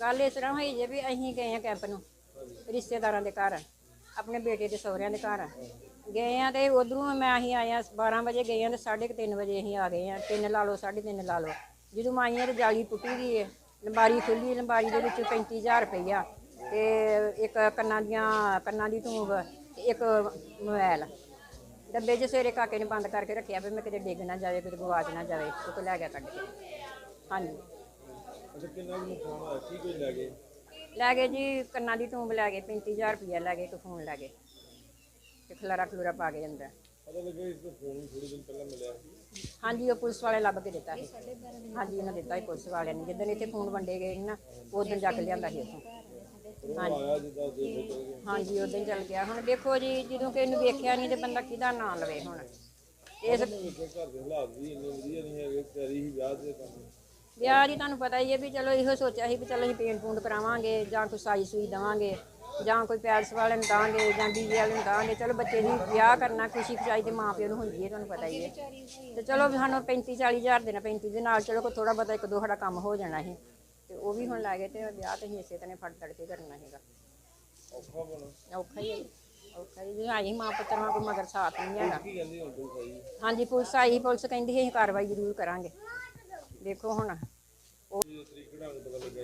ਗੱਲ ਇਸ ਤਰ੍ਹਾਂ ਹੋਈ ਜੇ ਵੀ ਅਸੀਂ ਗਏ ਆ ਕੈਂਪ ਨੂੰ, ਰਿਸ਼ਤੇਦਾਰਾਂ ਦੇ ਘਰ, ਆਪਣੇ ਬੇਟੇ ਦੇ ਸਹੁਰਿਆਂ ਦੇ ਘਰ। ਗਏ ਆ ਤੇ ਉਧਰੋਂ ਮੈਂ ਅਸੀਂ ਆਏ ਆ 12 ਵਜੇ ਗਏ ਆ ਤੇ 3:30 ਵਜੇ ਅਸੀਂ ਆ ਗਏ ਆ 3 ਲਾ ਲਓ 3:30 ਲਾ ਲਓ। ਜਦੋਂ ਮੈਂ ਆਈਆਂ ਤੇ ਜਾਲੀ ਟੁੱਟੀ ਗਈ ਹੈ ਲੰਬਾਰੀ ਖੁੱਲੀ ਲੰਬਾਰੀ ਦੇ ਵਿੱਚ 35000 ਰੁਪਈਆ ਤੇ ਇੱਕ ਕੰਨਾਂ ਦੀਆਂ, ਕੰਨਾਂ ਦੀ ਧੂਬ ਤੇ ਇੱਕ ਮੋਬਾਈਲ ਡੱਬੇ 'ਚ ਸਵੇਰੇ ਕਾਕੇ ਨੇ ਬੰਦ ਕਰਕੇ ਰੱਖਿਆ ਵੀ ਮੈਂ ਕਿਤੇ ਡਿੱਗ ਨਾ ਜਾਵੇ, ਕਿਤੇ ਗਵਾਚ ਨਾ ਜਾਵੇ, ਉਹ ਤੋਂ ਲੈ ਗਿਆ ਕੱਢ ਕੇ। ਹਾਂਜੀ। ਅੱਛਾ ਕਿੰਨਾ ਕੁ ਨੁਕਸਾਨ ਹੋਇਆ? ਕੀ ਕੁਝ ਲੈ ਗਏ? ਲੈ ਗਏ ਜੀ ਕੰਨਾਂ ਦੀ ਟੂੰਬ ਲੈ ਗਏ 35000 ਰੁਪਇਆ ਲੈ ਗਏ ਇੱਕ ਫੋਨ ਲੈ ਗਏ। ਤੇ ਖਲਾਰਾ ਖਲੂਰਾ ਪਾ ਕੇ ਅੰਦਰ। ਪਤਾ ਲੱਗਾ ਇਸ ਤੋਂ ਫੋਨ ਥੋੜੇ ਦਿਨ ਪਹਿਲਾਂ ਮਿਲਿਆ ਹਾਂਜੀ ਉਹ ਪੁਲਿਸ ਵਾਲੇ ਲੱਭ ਕੇ ਦਿੱਤਾ ਸੀ। ਹਾਂਜੀ ਉਹਨਾਂ ਦਿੱਤਾ ਸੀ ਪੁਲਿਸ ਵਾਲਿਆਂ ਨੇ। ਜਿੱਦਣ ਇੱਥੇ ਫੋਨ ਵੰਡੇ ਗਏ ਸੀ ਨਾ ਉਦੋਂ ਜਾ ਕੇ ਲਿਆਂਦਾ ਸੀ ਉੱਥੋਂ। ਆਇਆ ਜਿੱਦਾਂ ਚਲੇ ਗਏ। ਹਾਂਜੀ ਉਦੋਂ ਹੀ ਚੱਲ ਗਿਆ। ਹੁਣ ਦੇਖੋ ਜੀ ਜਦੋਂ ਕਿ ਇਹਨੂੰ ਵੇਖਿਆ ਨਹੀਂ ਤੇ ਬੰਦਾ ਕਿਹਦਾ ਨਾਂ ਲਵੇ ਹੁਣ। ਇਸ ਘਰ ਦੇ ਹਾਲਾਤ ਵੀ ਇੰਨੇ ਵਧੀਆ ਨਹੀਂ ਹੈਗੇ ਤਿਆਰੀ ਹੀ ਵਿਆਹ ਦੇ ਕੰਮ ਵਿਆਹ ਦੀ ਤੁਹਾਨੂੰ ਪਤਾ ਹੀ ਹੈ ਵੀ ਚਲੋ ਇਹੋ ਸੋਚਿਆ ਸੀ ਵੀ ਚਲੋ ਅਸੀਂ ਪੇਂਟ ਪੂੰਟ ਕਰਾਵਾਂਗੇ ਜਾਂ ਕੋਈ ਸਾਈ ਸੂਈ ਦੇਵਾਂਗੇ ਜਾਂ ਕੋਈ ਪੈਲਸ ਵਾਲੇ ਨੂੰ ਦਾਂਗੇ ਜਾਂ ਡੀਜੇ ਵਾਲੇ ਨੂੰ ਦਾਂਗੇ। ਚਲੋ ਬੱਚੇ ਦੀ ਵਿਆਹ ਕਰਨਾ ਖੁਸ਼ੀ ਖੁਸ਼ਾਈ ਤੇ ਮਾਂ ਪਿਓ ਨੂੰ ਹੁੰਦੀ ਹੈ ਤੁਹਾਨੂੰ ਪਤਾ ਹੀ ਹੈ। ਤੇ ਚਲੋ ਵੀ ਸਾਨੂੰ 35 40 ਹਜ਼ਾਰ ਦੇਣਾ 35 ਦੇ ਨਾਲ ਚਲੋ ਕੋਈ ਥੋੜਾ ਬਹੁਤਾ ਇੱਕ ਦੋ ਸਾਡਾ ਕੰਮ ਹੋ ਜਾਣਾ ਸੀ। ਤੇ ਉਹ ਵੀ ਹੁਣ ਲੱਗੇ ਤੇ ਵਿਆਹ ਤੇ ਅਸੀਂ ਇਸੇ ਤਰ੍ਹਾਂ ਫੜ ਤੜ ਕੇ ਕਰਨਾ ਹੈਗਾ ਔਖਾ ਬਣਾ ਔਖਾ ਹੀ ਹੈ ਜੀ, ਔਖਾ ਹੀ ਜੇ ਆਈ ਮਾਂ ਪੁੱਤਰ ਕੋਈ ਮਗਰ ਸਾਥ ਨਹੀਂ ਹੈਗਾ। ਕੀ ਹਾਂਜੀ ਪੁਲਿਸ ਆਈ ਪੁਲਿਸ ਕਹਿੰਦੀ ਅਸੀਂ ਕਾਰਵਾਈ ਜ਼ਰੂਰ ਕਰਾਂਗੇ। ਦੇਖੋ ਹੁਣ।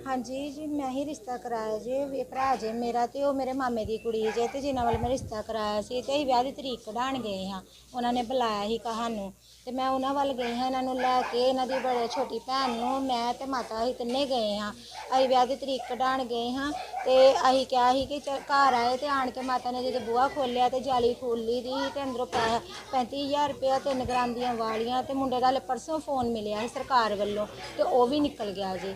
ਹਾਂਜੀ ਜੀ, ਮੈਂ ਹੀ ਰਿਸ਼ਤਾ ਕਰਾਇਆ ਜੀ, ਇਹ ਭਰਾ ਜੇ ਮੇਰਾ ਤੇ ਉਹ ਮੇਰੇ ਮਾਮੇ ਦੀ ਕੁੜੀ ਜੇ ਤੇ ਜਿਨ੍ਹਾਂ ਵੱਲ ਮੈਂ ਰਿਸ਼ਤਾ ਕਰਾਇਆ ਸੀ ਤੇ ਅਸੀਂ ਵਿਆਹ ਦੀ ਤਰੀਕ ਕਢਾਣ ਗਏ ਹਾਂ। ਉਹਨਾਂ ਨੇ ਬੁਲਾਇਆ ਸੀ ਕਹਾਨੂੰ ਤੇ ਮੈਂ ਉਹਨਾਂ ਵੱਲ ਗਈ ਹਾਂ, ਇਹਨਾਂ ਨੂੰ ਲੈ ਕੇ ਇਹਨਾਂ ਦੀ ਬੜੇ ਛੋਟੀ ਭੈਣ ਨੂੰ, ਮੈਂ ਤੇ ਮਾਤਾ ਅਸੀਂ ਤਿੰਨੇ ਗਏ ਹਾਂ। ਅਸੀਂ ਵਿਆਹ ਦੀ ਤਰੀਕ ਕਢਾਣ ਗਏ ਹਾਂ ਤੇ ਅਸੀਂ ਕਿਹਾ ਸੀ ਕਿ ਚੱਲ ਘਰ ਆਏ ਤੇ ਆਣ ਕੇ ਮਾਤਾ ਨੇ ਜਦੋਂ ਬੂਹਾ ਖੋਲਿਆ ਤੇ ਜਾਲੀ ਖੋਲੀ ਦੀ ਤੇ ਅੰਦਰੋਂ ਪੈ ਪੈਂਤੀ ਹਜ਼ਾਰ ਰੁਪਇਆ ਤਿੰਨ ਗ੍ਰਾਮ ਦੀਆਂ ਵਾਲੀਆਂ ਤੇ ਮੁੰਡੇ ਦਾ ਹਲੇ ਪਰਸੋਂ ਫੋਨ ਮਿਲਿਆ ਸੀ ਸਰਕਾਰ ਵੱਲੋਂ ਤੇ ਉਹ ਵੀ ਨਿਕਲ ਗਿਆ ਜੀ।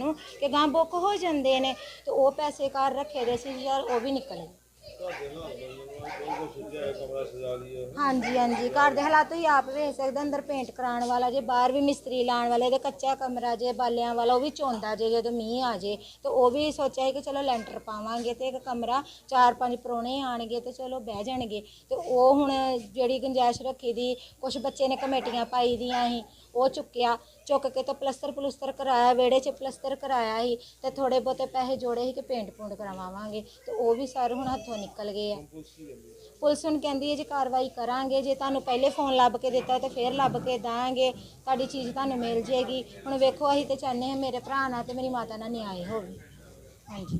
ਨੂੰ ਕਿ ਗਾਂ ਬੁੱਕ ਹੋ ਜਾਂਦੇ ਨੇ ਤੇ ਉਹ ਪੈਸੇ ਘਰ ਰੱਖੇ ਦੇ ਸੀ, ਯਾਰ ਉਹ ਵੀ ਨਿਕਲੇ। ਘਰ ਹਾਂਜੀ ਹਾਂਜੀ। ਘਰ ਦੇ ਹਾਲਾਤ ਹੀ ਆਪ ਵੇਖ ਸਕਦੇ ਅੰਦਰ ਪੇਂਟ ਕਰਾਉਣ ਵਾਲਾ ਜੇ, ਬਾਹਰ ਵੀ ਮਿਸਤਰੀ ਲਾਉਣ ਵਾਲੇ ਤੇ ਕੱਚਾ ਕਮਰਾ ਜੇ, ਬਾਲਿਆਂ ਵਾਲਾ, ਉਹ ਵੀ ਚੋਂਦਾ ਜੇ, ਜਦੋਂ ਮੀਂਹ ਆ ਜੇ, ਤੇ ਉਹ ਵੀ ਸੋਚਿਆ ਸੀ ਕਿ ਚਲੋ ਲੈਂਟਰ ਪਾਵਾਂਗੇ ਤੇ ਇੱਕ ਕਮਰਾ, ਚਾਰ ਪੰਜ ਪਰੋਣੇ ਆਣਗੇ ਤੇ ਚਲੋ ਬਹਿ ਜਾਣਗੇ। ਤੇ ਉਹ ਹੁਣ ਜਿਹੜੀ ਗੁੰਜਾਇਸ਼ ਰੱਖੀ ਦੀ ਕੁਝ ਬੱਚੇ ਨੇ ਕਮੇਟੀਆਂ ਪਾਈ ਦੀਆਂ ਸੀ, ਉਹ ਚੁੱਕਿਆ। ਚੁੱਕ ਕੇ ਤਾਂ ਪਲਸਤਰ ਪਲੁਸਤਰ ਕਰਾਇਆ, ਵਿਹੜੇ 'ਚ ਪਲਸਤਰ ਕਰਾਇਆ ਸੀ, ਤੇ ਥੋੜੇ ਬਹੁਤੇ ਪੈਸੇ ਜੋੜੇ ਸੀ ਕਿ ਪੇਂਟ ਪੂੰਟ ਕਰਵਾਵਾਂਗੇ। ਤੇ ਉਹ ਵੀ ਸਾਰੇ ਹੁਣ ਹੱਥੋਂ ਨਿਕਲ ਨਿਕਲ ਗਏ ਆ। ਪੁਲਿਸ ਹੁਣ ਕਹਿੰਦੀ ਹੈ ਜੇ ਕਾਰਵਾਈ ਕਰਾਂਗੇ, ਜੇ ਤੁਹਾਨੂੰ ਪਹਿਲੇ ਫੋਨ ਲੱਭ ਕੇ ਦਿੱਤਾ ਤੇ ਫੇਰ ਲੱਭ ਕੇ ਦਾਂਗੇ, ਤੁਹਾਡੀ ਚੀਜ਼ ਤੁਹਾਨੂੰ ਮਿਲ ਜੇਗੀ। ਹੁਣ ਵੇਖੋ ਅਸੀਂ ਤੇ ਚਾਹੁੰਦੇ ਹਾਂ ਮੇਰੇ ਭਰਾ ਨਾਲ ਤੇ ਮੇਰੀ ਮਾਤਾ ਨਾਲ ਨਿਆਂ ਹੋਵੇ ਹਾਂਜੀ।